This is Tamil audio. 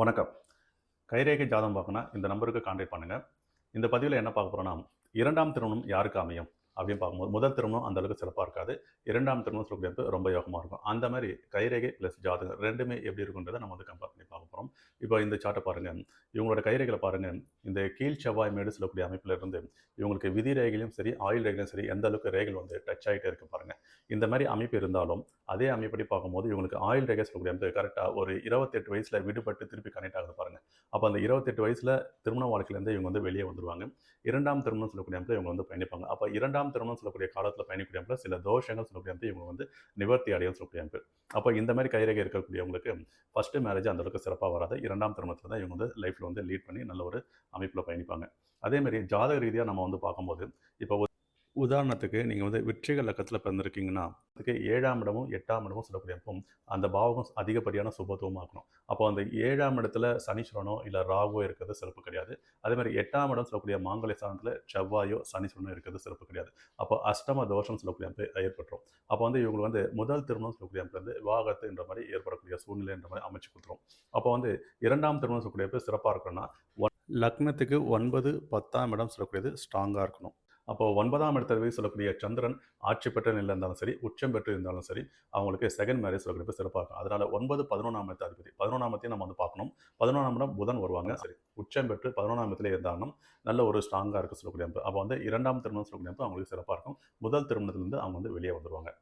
வணக்கம். கைரேகை ஜாதகம் பார்க்கணும் இந்த நம்பருக்கு கான்டாக்ட் பண்ணுங்கள் இந்த பதிவில் என்ன பார்க்க போகிறோன்னா இரண்டாம் திருமணம் யாருக்கு அமையும்? அப்படின்னு பார்க்கும்போது முதல் திருமணம் அந்தளவுக்கு சிறப்பாக இருக்காது. இரண்டாம் திருமணம் சொல்லக்கூடிய ரொம்ப யோகமாக இருக்கும். அந்த மாதிரி கைரேகை ப்ளஸ் ஜாதகம் ரெண்டுமே எப்படி இருக்குன்றதை நம்ம வந்து கம்பேர் பண்ணி பார்க்குறோம் இப்போ இந்த சார்ட்டை பாருங்கள் இவங்களோட கைரேகைகளை பாருங்கள் இந்த கீழ் செவ்வாய் மேடு சொல்லக்கூடிய அமைப்பில் இருந்து இவங்களுக்கு விதி ரேகையிலும் சரி ஆயில் ரேகையிலும் சரி எந்த அளவுக்கு ரேகைகள் வந்து டச் ஆகிட்டே இருக்கு பாருங்கள் இந்த மாதிரி அமைப்பு இருந்தாலும் அதே அமைப்படி பார்க்கும்போது இவங்களுக்கு ஆயில் ரேகை சொல்லக்கூடிய அமைப்பு கரெக்டாக ஒரு இருபத்தெட்டு வயசில் விடுபட்டு திருப்பி கனெக்ட் ஆகுது பாருங்கள் அப்போ அந்த இருபத்தெட்டு வயசில் திருமண வாழ்க்கையிலேருந்து இவங்க வந்து வெளியே வந்துடுவாங்க இரண்டாம் திருமணம் சொல்லக்கூடிய அமைப்பில் இவங்க வந்து பயணிப்பாங்க. அப்போ இரண்டாம் திருமணம் சொல்லக்கூடிய காலத்தில் பயணிக்கூடிய அமைப்பில் சில தோஷங்கள் சொல்லக்கூடிய அமைப்பு இவங்க வந்து நிவர்த்தி அடையும் சொல்லக்கூடிய அமைப்பு. அப்போ இந்த மாதிரி கைரேகை இருக்கக்கூடியவங்களுக்கு ஃபஸ்ட்டு மேரேஜ் அந்த அளவுக்கு சிறப்பாக வராது. இரண்டாம் திருமணத்தில் தான் இவங்க வந்து லைஃப்பில் வந்து லீட் பண்ணி நல்ல ஒரு அமைப்பில் பயணிப்பாங்க. அதேமாதிரி ஜாதக ரீதியாக நம்ம வந்து பார்க்கும்போது இப்போ உதாரணத்துக்கு நீங்கள் வந்து விற்றிகள் லக்கத்தில் பிறந்திருக்கீங்கன்னா அதுக்கு ஏழாம் இடமும் எட்டாம் இடமும் சொல்லக்கூடிய அப்போ அந்த பாவகம் அதிகப்படியான சுபத்துவமாக இருக்கணும் அப்போ அந்த ஏழாம் இடத்துல சனீஸ்வரனோ இல்லை ராகோ இருக்கிறது சிறப்பு கிடையாது. அதே மாதிரி எட்டாம் இடம் சொல்லக்கூடிய மாங்கல்ய ஸ்தானத்தில் செவ்வாயோ சனீஸ்வரனோ இருக்கிறது சிறப்பு கிடையாது. அப்போ அஷ்டம தோஷம் சொல்லக்கூடிய ஏற்பட்டுரும். அப்போ வந்து இவங்களுக்கு வந்து முதல் திருமணம் சொல்லக்கூடிய வந்து வாகத்துன்ற மாதிரி ஏற்படக்கூடிய சூழ்நிலைன்ற மாதிரி அமைச்சு கொடுத்துரும். அப்போ வந்து இரண்டாம் திருமணம் சொல்லக்கூடிய சிறப்பாக இருக்கணும்னா லக்னத்துக்கு ஒன்பது பத்தாம் இடம் சொல்லக்கூடியது ஸ்ட்ராங்காக இருக்கணும். அப்போ ஒன்பதாம் இடத்துல சொல்லக்கூடிய சந்திரன் ஆட்சி பெற்ற நிலையில் இருந்தாலும் சரி உச்சம் பெற்று இருந்தாலும் சரி அவங்களுக்கு செகண்ட் மேரேஜ் சொல்லக்கூடிய சிறப்பாக. இருக்கும் அதனால் ஒன்பது பதினொன்றாம் இடத்து அதிபதி. பதினொன்றாம் இடத்தையும் நம்ம வந்து பார்க்கணும். பதினொன்றாம் இடம் புதன் வருவாங்க. சரி உச்சம் பெற்று பதினொன்றாம் இடத்துல இருந்தாலும் நல்ல ஒரு ஸ்ட்ராங்காக இருக்க சொல்லக்கூடிய அப்போ வந்து இரண்டாம் திருமணம் சொல்லக்கூடிய அவங்களுக்கு சிறப்பாக இருக்கும். முதல் திருமணத்துலேருந்து அவங்க வந்து வெளியே வந்துருவாங்க.